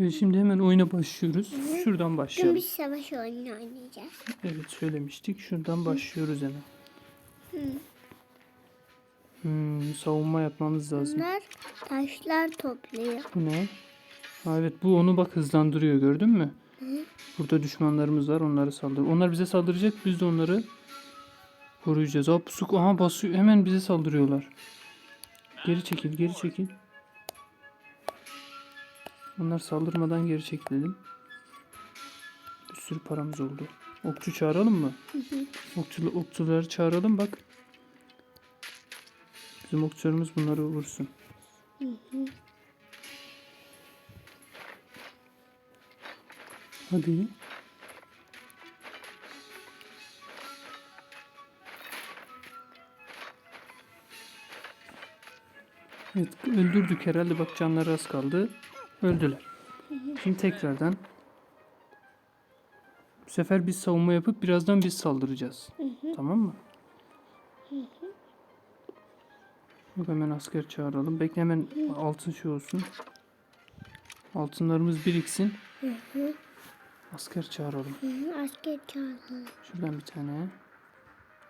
Evet, şimdi hemen oyuna başlıyoruz. Şuradan başlayalım. biz savaş oyunu oynayacağız. Evet söylemiştik. Şuradan başlıyoruz hemen. Hmm, savunma yapmamız lazım. Bunlar taşlar topluyor. Bu ne? Ha, evet bu onu bak hızlandırıyor gördün mü? Burada düşmanlarımız var onları saldır. Onlar bize saldıracak biz de onları koruyacağız. Hop su aha basıyor hemen bize saldırıyorlar. Geri çekil geri çekil. Onlar saldırmadan geri çekilelim. Bir sürü paramız oldu. Okçu çağıralım mı? Okçulu, okçuları çağıralım bak. Bizim okçularımız bunları vursun. Hadi. Evet öldürdük herhalde bak canları az kaldı. Öldüler. Şimdi tekrardan. Bu sefer biz savunma yapıp birazdan biz saldıracağız. Tamam mı? Yok hemen asker çağıralım. Bekle hemen altın şey olsun. Altınlarımız biriksin. Asker çağıralım. Hı, Asker çağırın. Şuradan bir tane.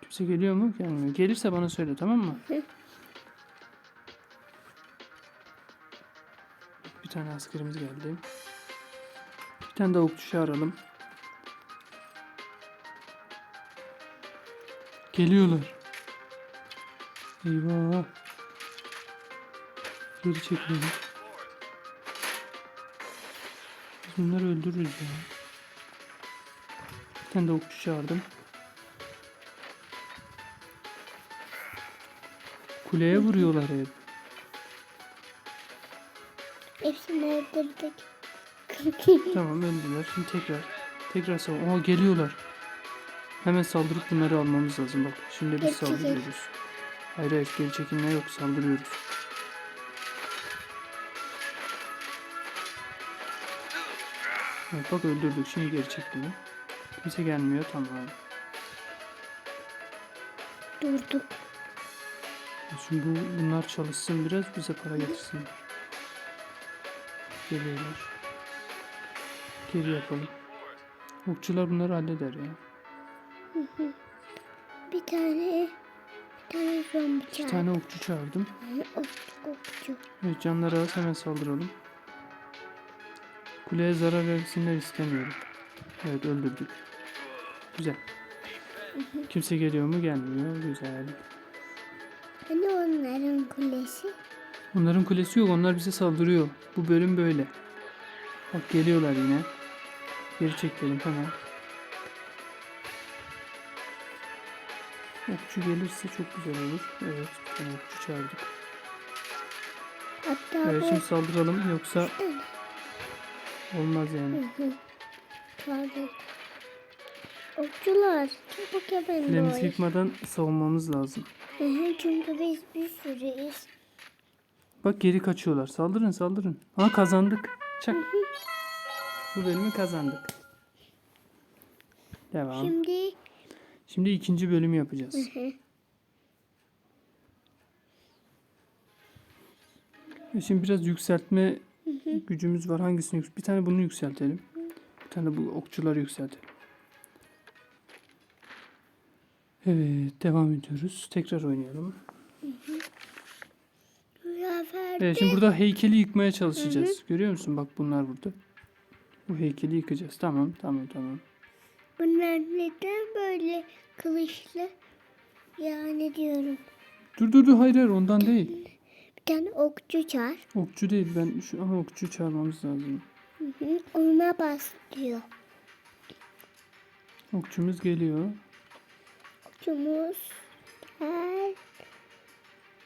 Kimse geliyor mu? Gelmiyor. Gelirse bana söyle tamam mı? Hı. Tane askerimiz geldi. Bir tane de okçu çağıralım. Geliyorlar. Eyvah. Geri çekilelim. Biz bunları öldürürüz ya. Bir tane de okçu çağırdım. Kuleye vuruyorlar hep. Hepsini öldürdük. Tamam öldüler. Şimdi tekrar. Tekrar savun. Aa geliyorlar. Hemen saldırıp bunları almamız lazım bak. Şimdi biz saldırıyoruz. Hayır hayır geri çekilme yok saldırıyoruz. Evet bak öldürdük. Şimdi geri çekilme. Kimse gelmiyor tamam. Durduk. Şimdi bu, bunlar çalışsın biraz bize para getirsinler. Geliyorlar. Geri yapalım. Okçular bunları halleder ya. Bir tane bir tane zombi İki tane okçu çağırdım. Okçu okçu. Evet canları az hemen saldıralım. Kuleye zarar versinler istemiyorum. Evet öldürdük. Güzel. Kimse geliyor mu? Gelmiyor. Güzel. Hani onların kulesi? Onların kulesi yok. Onlar bize saldırıyor. Bu bölüm böyle. Bak geliyorlar yine. Geri çekelim hemen. Okçu gelirse çok güzel olur. Evet, bir okçu çağırdık. Hatta Evet, şimdi saldıralım yoksa olmaz yani. çağırdık. Okçular çabuk yapın bu yıkmadan savunmamız lazım. Çünkü biz bir sürüyüz. Bak geri kaçıyorlar. Saldırın saldırın. Ha kazandık. Çak. Bu bölümü kazandık. Devam. Şimdi, Şimdi ikinci bölümü yapacağız. E Şimdi biraz yükseltme gücümüz var. Hangisini Bir tane bunu yükseltelim. Bir tane bu okçuları yükseltelim. Evet, devam ediyoruz. Tekrar oynayalım. Zafer Evet, şimdi burada heykeli yıkmaya çalışacağız. Görüyor musun? Bak bunlar burada. Bu heykeli yıkacağız. Tamam, tamam, tamam. bunlar neden böyle kılıçlı? Yani diyorum. Dur dur dur hayır hayır ondan değil. Bir tane okçu çağır. Okçu değil ben şu ama okçu çağırmamız lazım. Hı hı, Ona bas diyor. Okçumuz geliyor. Okçumuz. Her...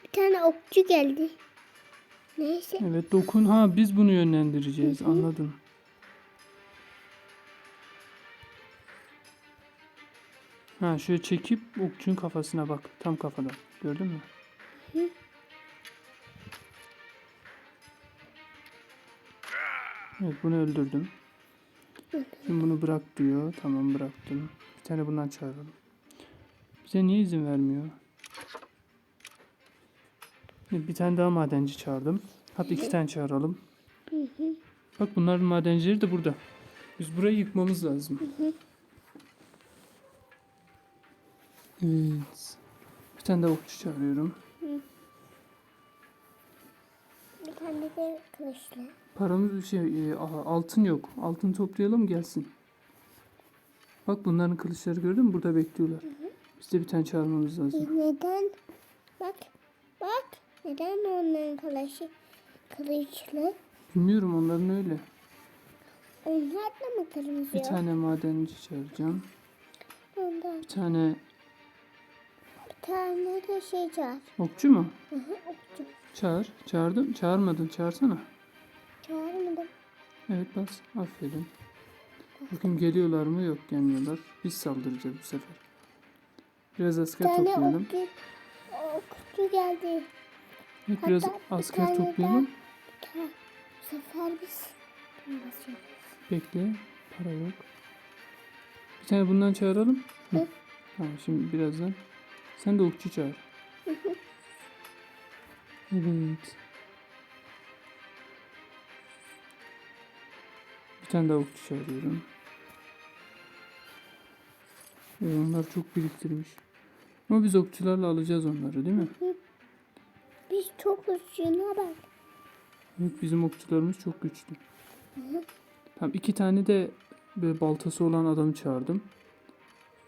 Bir tane okçu geldi. Neyse. Evet dokun ha biz bunu yönlendireceğiz anladım. Ha şöyle çekip okçunun kafasına bak tam kafadan gördün mü? Evet bunu öldürdüm. Şimdi bunu bırak diyor. Tamam bıraktım. Bir tane bundan çağıralım. Bize niye izin vermiyor? Bir tane daha madenci çağırdım. Hatta iki tane çağıralım. Bak bunların madencileri de burada. Biz burayı yıkmamız lazım. Evet. Bir tane daha okçu çağırıyorum. Bir tane de kılıçlı. Paramız şey e, altın yok. Altın toplayalım gelsin. Bak bunların kılıçları gördün mü? Burada bekliyorlar. Biz de bir tane çağırmamız lazım. Neden? Bak. Neden onların kılıçı kılıçlı? Bilmiyorum onların öyle. Onlar da mı kırmızı? Bir tane madenci çağıracağım. Ondan Bir tane bir tane de şey çağır. okçu mu? Hı hı, okçu. Çağır. Çağırdım. Çağırmadın. Çağırsana. Çağırmadım. Evet bas. Aferin. Bakın geliyorlar mı? Yok gelmiyorlar. Biz saldıracağız bu sefer. Biraz Bir asker toplayalım. okçu, okçu geldi. Evet, biraz Hatta bir asker tane toplayalım. Bu sefer biz basıyoruz. Bekle. Para yok. Bir tane bundan çağıralım. Hı. Hı. Tamam şimdi birazdan. Sen de okçu çağır. Evet. Bir tane daha okçu çağırıyorum. Ee, onlar çok biriktirmiş. Ama biz okçularla alacağız onları değil mi? Biz çok uçduğuna bak. Evet bizim okçularımız çok güçlü. Tamam iki tane de böyle baltası olan adamı çağırdım.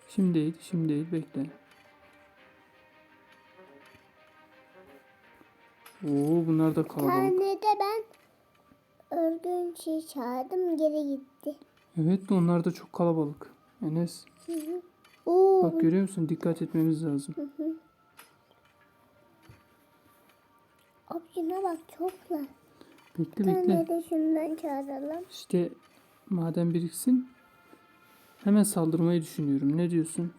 Şimdi değil, şimdi değil bekle. Oo bunlar da Bir kalabalık. tane de ben ördüğüm şey çağırdım geri gitti. Evet de onlar da çok kalabalık. Enes Hı hı. Oo, bak görüyor musun? Dikkat etmemiz lazım. Okçuna bak çoklar. Bekle Bir tane bekle. de şundan çağıralım. İşte maden biriksin. Hemen saldırmayı düşünüyorum. Ne diyorsun?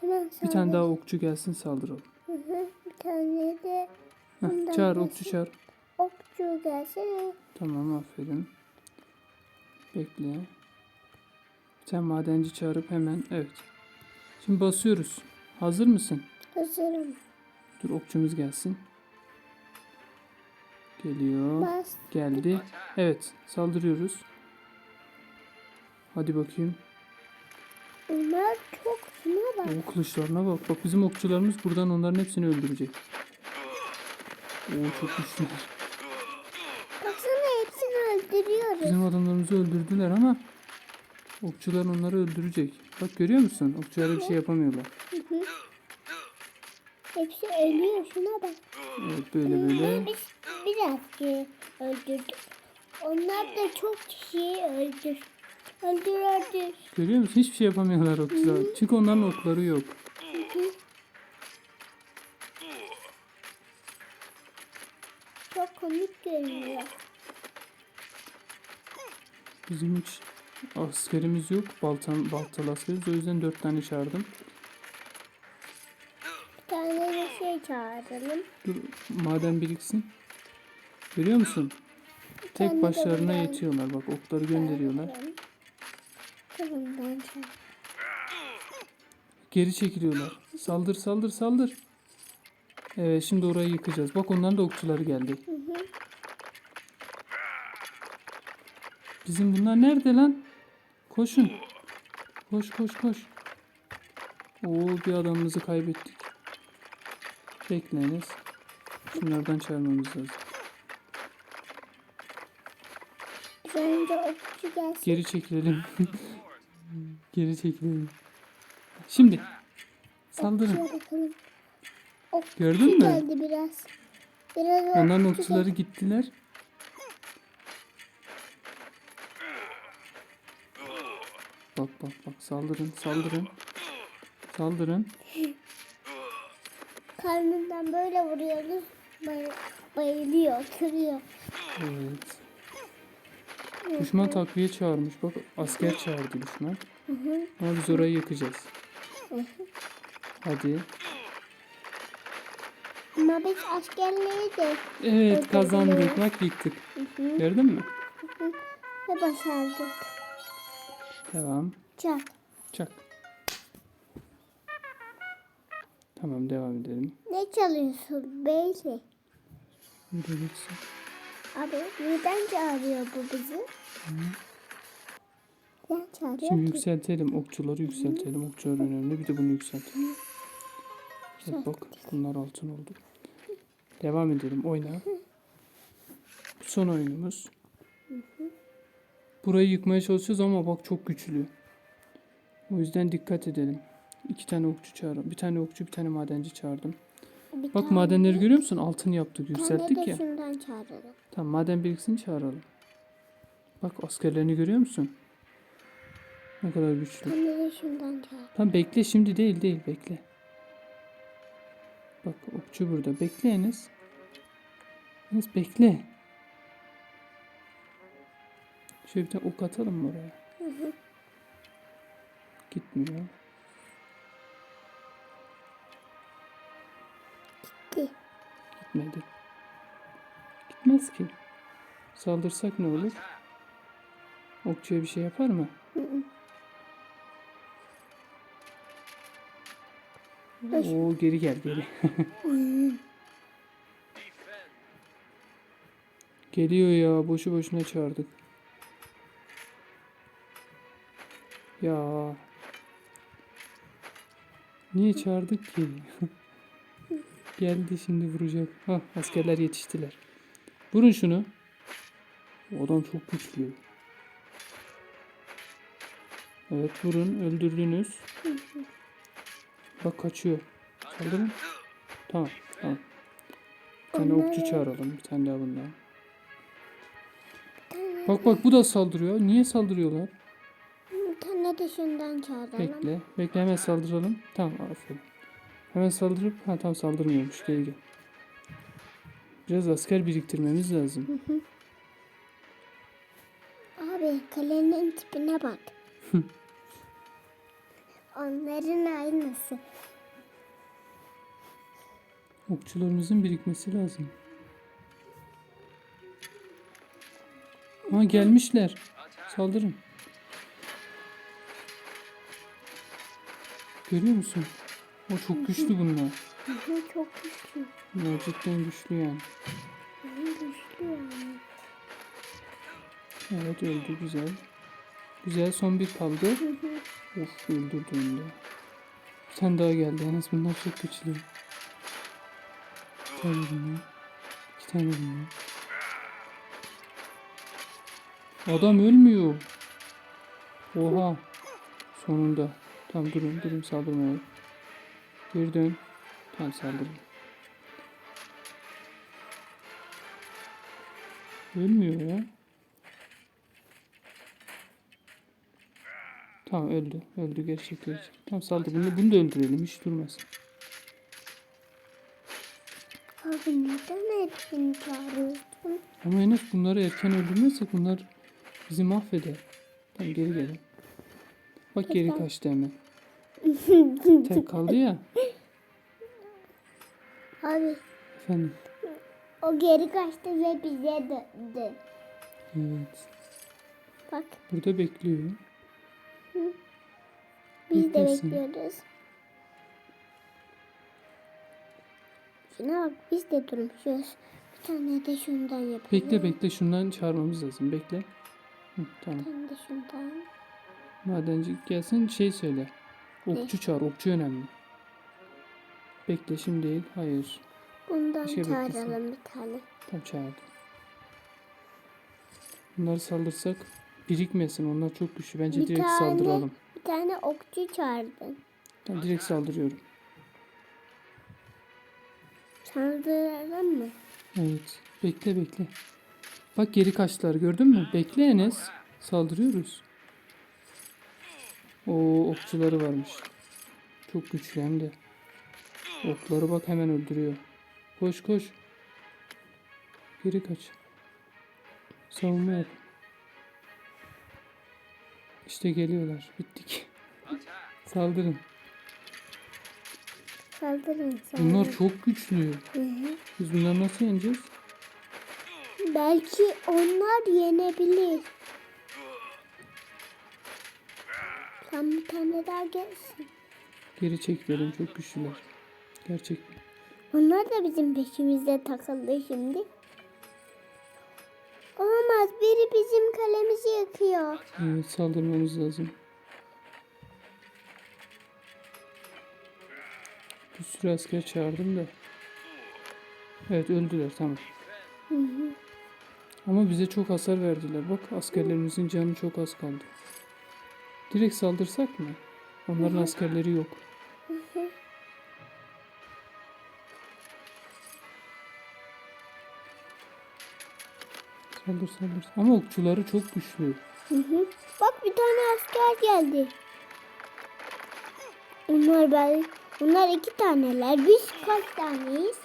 Hemen Bir tane daha okçu gelsin saldıralım. Hı hı. Bir tane de Heh, çağır gelsin. okçu çağır. okçu gelsene. Tamam aferin. Bekle. Bir tane madenci çağırıp hemen evet. Şimdi basıyoruz. Hazır mısın? Hazırım. Dur okçumuz gelsin. Geliyor. Bas. Geldi. Evet saldırıyoruz. Hadi bakayım. Onlar çok şuna bak. O kılıçlarına bak. Bak bizim okçularımız buradan onların hepsini öldürecek. Oo çok güçlüler. Baksana hepsini öldürüyoruz. Bizim adamlarımızı öldürdüler ama okçular onları öldürecek. Bak görüyor musun? Okçulara bir şey yapamıyorlar. Hepsi ölüyor şuna bak. Evet böyle böyle. Biz biraz kişi öldürdük. Onlar da çok kişiyi öldür. Öldür öldür. Görüyor musun? Hiçbir şey yapamıyorlar okçular. Çünkü onların okları yok. Çok komik görünüyor. Bizim hiç askerimiz yok. Baltan, baltalı askeriz. O yüzden dört tane çağırdım. Çağıralım. Dur maden biriksin. Görüyor musun? Tek başlarına bundan yetiyorlar. Bak okları gönderiyorlar. Bundan çağır. Geri çekiliyorlar. Saldır saldır saldır. Evet şimdi orayı yıkacağız. Bak onların da okçuları geldi. Bizim bunlar nerede lan? Koşun. Koş koş koş. Oo bir adamımızı kaybettik. Bekleniz. Şunlardan çağırmamız lazım. Önce okçu gelsin. Geri çekilelim. Geri çekilelim. Şimdi. Saldırın. Okçu Gördün mü? geldi biraz. Biraz Onların okçu okçuları geldi. gittiler. Bak bak bak saldırın saldırın. Saldırın. Karnından böyle vuruyoruz. Bay- bayılıyor, kırıyor. Evet. Düşman takviye çağırmış. Bak asker çağırdı düşman. Ama biz orayı yakacağız. Hadi. Ama biz askerleri de Evet kazandık. Bak yıktık. Gördün mü? ve başardık. Devam. Çak. Çak. Tamam devam edelim. Ne çalıyorsun beyli? Geçsin. Abi neden çağırıyor bu bizi? Neden çağırıyor Şimdi ki? yükseltelim. Okçuları yükseltelim. Okçular önemli. Bir de bunu yükseltelim. Evet, bak bunlar altın oldu. Devam edelim. Oyna. Son oyunumuz. Burayı yıkmaya çalışacağız ama bak çok güçlü. O yüzden dikkat edelim. İki tane okçu çağırdım. Bir tane okçu, bir tane madenci çağırdım. Bir Bak tane- madenleri görüyor musun? Altın yaptık, yükselttik ya. şundan çağıralım. Tamam maden biriksin çağıralım. Bak askerlerini görüyor musun? Ne kadar güçlü. tane de şundan çağıralım. Tamam bekle şimdi değil değil bekle. Bak okçu burada. Bekle Enes. Enes bekle. Şöyle bir tane ok atalım mı oraya? Gitmiyor. Gitti. Gitmedi. Gitmez ki. Saldırsak ne olur? Okçuya bir şey yapar mı? Oo geri gel geri. Geliyor ya boşu boşuna çağırdık. Ya. Niye çağırdık ki? Geldi şimdi vuracak. Hah askerler yetiştiler. Vurun şunu. O adam çok güçlü. Evet vurun öldürdünüz. Bak kaçıyor. Saldırın. Tamam tamam. Bir tane okçu çağıralım. Bir tane daha bundan. Bak bak bu da saldırıyor. Niye saldırıyorlar? Bir tane de şundan çağıralım. Bekle. Bekle hemen saldıralım. Tamam aferin. Hemen saldırıp ha tam saldırmıyormuş. Gel gel. Biraz asker biriktirmemiz lazım. Abi kalenin tipine bak. Onların aynısı. Okçularımızın birikmesi lazım. Ha gelmişler. Saldırın. Görüyor musun? O çok güçlü bunlar. Çok güçlü. Bunlar cidden güçlü yani. Güçlü yani. Evet öldü güzel. Güzel son bir kaldı. of öldürdü onu da. Bir tane daha geldi. Yalnız bunlar çok güçlü. Bir tane bunlar. İki tane bunlar. Adam ölmüyor. Oha. Sonunda. Tamam durun durun saldırmayın. Geri dön. Tamam saldırın. Ölmüyor ya. Tamam öldü. Öldü gerçek gerçek. Tamam saldır. Bunu, bunu da öldürelim. Hiç durmasın. Abi neden hepsini çağırıyorsun? Ama Enes bunları erken öldürmezsek bunlar bizi mahveder. Tamam geri gelin. Bak geri kaçtı hemen. Tek kaldı ya. Abi Efendim. o geri kaçtı ve bize döndü. Evet. Bak Burada bekliyor. biz de Beklesin. bekliyoruz. Şuna bak biz de durmuşuz. Bir tane de şundan yapalım. Bekle bekle şundan çağırmamız lazım. Bekle. Hı, tamam. Bir tane de şundan. Madenci gelsin şey söyle. Okçu çağır. Okçu önemli. Bekle şimdi değil. Hayır. Bundan şey beklesin. çağıralım bir tane. Tam çağırdım. Bunları saldırsak birikmesin. Onlar çok güçlü. Bence Bir direkt tane- saldıralım. Bir tane okçu çağırdın. Ben direkt saldırıyorum. Saldıralım mı? Evet. Bekle bekle. Bak geri kaçtılar gördün mü? Bekle Enes. Saldırıyoruz. O okçuları varmış. Çok güçlü hem de. Okları bak hemen öldürüyor. Koş koş. Geri kaç. Savunma yap. İşte geliyorlar. Bittik. Saldırın. Saldırın saldırın. Bunlar çok güçlü. Hı hı. Biz bunları nasıl yeneceğiz? Belki onlar yenebilir. Sen bir tane daha gelsin. Geri çekilelim çok güçlüler. Gerçekten. Onlar da bizim peşimizde takıldı şimdi. saldırıyor. Evet saldırmamız lazım. Bir sürü asker çağırdım da. Evet öldüler tamam. Hı hı. Ama bize çok hasar verdiler. Bak askerlerimizin canı çok az kaldı. Direkt saldırsak mı? Onların askerleri yok. Saldır saldır. Ama okçuları çok güçlü. Hı hı. Bak bir tane asker geldi. Onlar ben, onlar iki taneler. Biz kaç taneyiz?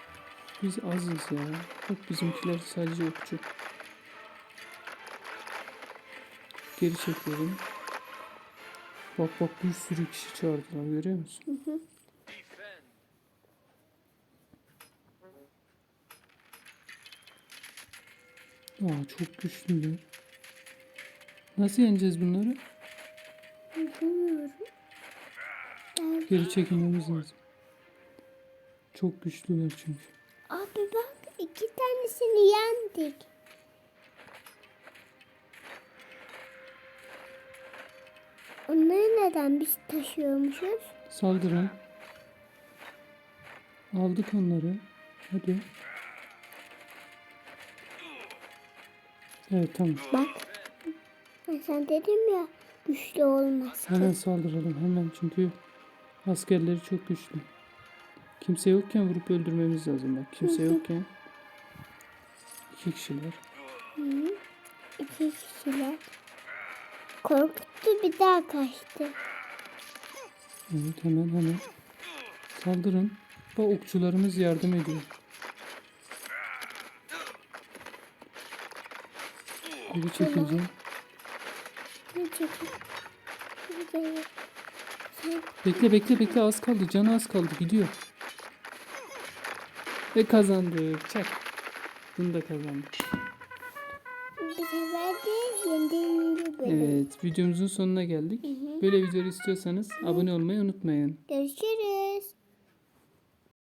Biz azız ya. Bak bizimkiler sadece okçu. Geri çekelim. Bak bak bir sürü kişi çağırdılar görüyor musun? Aa çok güçlüler. Nasıl yeneceğiz bunları? Bilmiyorum. Geri çekilmemiz lazım. Çok güçlüler çünkü. Abi bak iki tanesini yendik. Onları neden biz taşıyormuşuz? Saldırın. Aldık onları. Hadi. Evet tamam. Bak. Ben sen dedim ya güçlü olmaz. Hemen saldıralım hemen çünkü askerleri çok güçlü. Kimse yokken vurup öldürmemiz lazım bak. Kimse yokken iki kişiler. İki kişiler. Korkuttu bir daha kaçtı. Evet hemen hemen. Saldırın. Bak okçularımız yardım ediyor. Geri çekileceğim. Ne çekil? Güzel. Sen Bekle bekle bekle az kaldı. Canı az kaldı. Gidiyor. Ve kazandık. Çak. Bunu da kazandık. Evet videomuzun sonuna geldik. Böyle videolar istiyorsanız abone olmayı unutmayın. Görüşürüz.